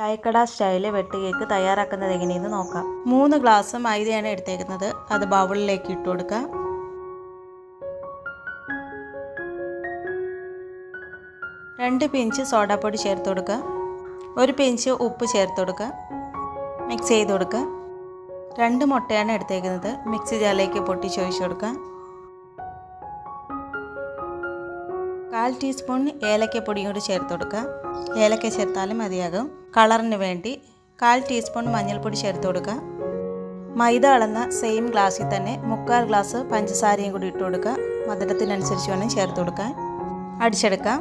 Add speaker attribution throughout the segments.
Speaker 1: ചായക്കട സ്റ്റൈൽ വെട്ട് കേക്ക് തയ്യാറാക്കുന്നത് എങ്ങനെയെന്ന് നോക്കാം. മൂന്ന് ഗ്ലാസ് മൈദയാണ് എടുത്തേക്കുന്നത്. അത് ബൗളിലേക്ക് ഇട്ടു കൊടുക്കുക. രണ്ട് പിഞ്ച് സോഡാപ്പൊടി ചേർത്ത് കൊടുക്കുക. ഒരു പിഞ്ച് ഉപ്പ് ചേർത്ത് കൊടുക്കുക. മിക്സ് ചെയ്ത് കൊടുക്കുക. രണ്ട് മുട്ടയാണ് എടുത്തേക്കുന്നത്. മിക്സി ജാറിലേക്ക് പൊട്ടിച്ചൊഴിച്ച് കൊടുക്കുക. കാൽ ടീസ്പൂൺ ഏലക്കപ്പൊടിയും കൂടി ചേർത്ത് കൊടുക്കുക. ഏലക്ക ചേർത്താലും മതിയാകും. കളറിന് വേണ്ടി കാൽ ടീസ്പൂൺ മഞ്ഞൾപ്പൊടി ചേർത്ത് കൊടുക്കുക. മൈദ അളന്ന സെയിം ഗ്ലാസ്സിൽ തന്നെ മുക്കാൽ ഗ്ലാസ് പഞ്ചസാരയും കൂടി ഇട്ട് കൊടുക്കുക. മധുരത്തിനനുസരിച്ച് വേണം ചേർത്ത് കൊടുക്കാൻ. അടിച്ചെടുക്കാം.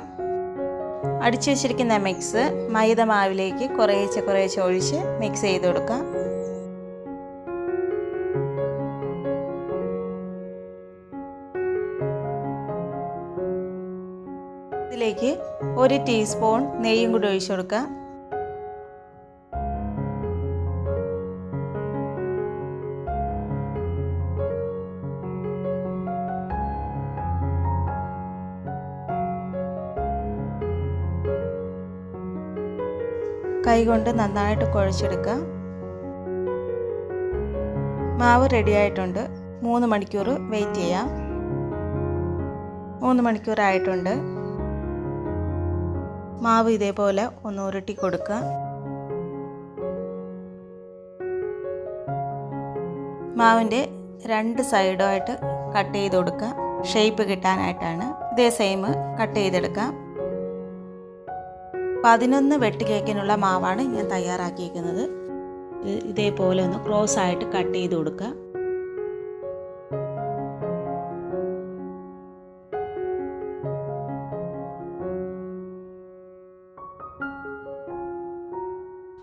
Speaker 1: അടിച്ചു വെച്ചിരിക്കുന്ന മിക്സ് മൈദ മാവിലേക്ക് കുറേശ്ശെ കുറേശ്ശെ ഒഴിച്ച് മിക്സ് ചെയ്ത് കൊടുക്കാം. ഇതിലേക്ക് ഒരു ടീസ്പൂൺ നെയ്യും കൂടി ഒഴിച്ചു കൊടുക്കുക കൈകൊണ്ട് നന്നായിട്ട് കുഴച്ചെടുക്കുക മാവ് റെഡിയായിട്ടുണ്ട് മൂന്ന് മണിക്കൂർ വെയിറ്റ് ചെയ്യാം. മൂന്ന് മണിക്കൂർ ആയിട്ടുണ്ട് മാവ് ഇതേപോലെ ഒന്ന് ഉരുട്ടി കൊടുക്കുക. മാവിന്റെ രണ്ട് സൈഡുമായിട്ട് കട്ട് ചെയ്ത് കൊടുക്കുക. ഷേപ്പ് കിട്ടാനായിട്ടാണ്. ഇതേ സെയിം കട്ട് ചെയ്തെടുക്കാം പതിനൊന്ന് വെട്ട് കേക്കിനുള്ള മാവാണ് ഞാൻ തയ്യാറാക്കിയിരിക്കുന്നത്. ഇതേപോലെ ഒന്ന് ക്രോസ് ആയിട്ട് കട്ട് ചെയ്ത് കൊടുക്കുക.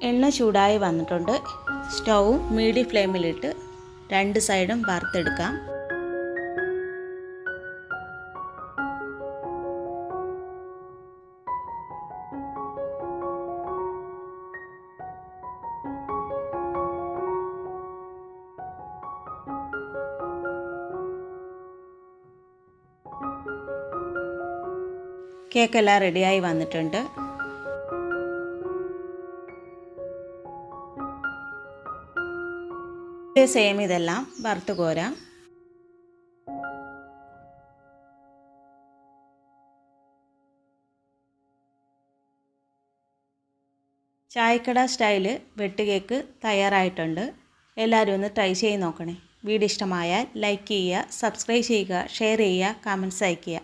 Speaker 1: എണ്ണ ചൂടായി വന്നിട്ടുണ്ട്. സ്റ്റൗ മീഡിയം ഫ്ലെയിമിലിട്ട് രണ്ട് സൈഡും വറുത്തെടുക്കാം. കേക്കെല്ലാം റെഡിയായി വന്നിട്ടുണ്ട്. സെയിം ഇതെല്ലാം വറുത്ത് കോരാം. ചായക്കട സ്റ്റൈൽ വെട്ടുകേക്ക് തയ്യാറായിട്ടുണ്ട്. എല്ലാവരും ഒന്ന് ട്രൈ ചെയ്ത് നോക്കണേ. വീഡിയോ ഇഷ്ടമായാൽ ലൈക്ക് ചെയ്യുക സബ്സ്ക്രൈബ് ചെയ്യുക ഷെയർ ചെയ്യുക കമന്റ്സ് അയയ്ക്കുക.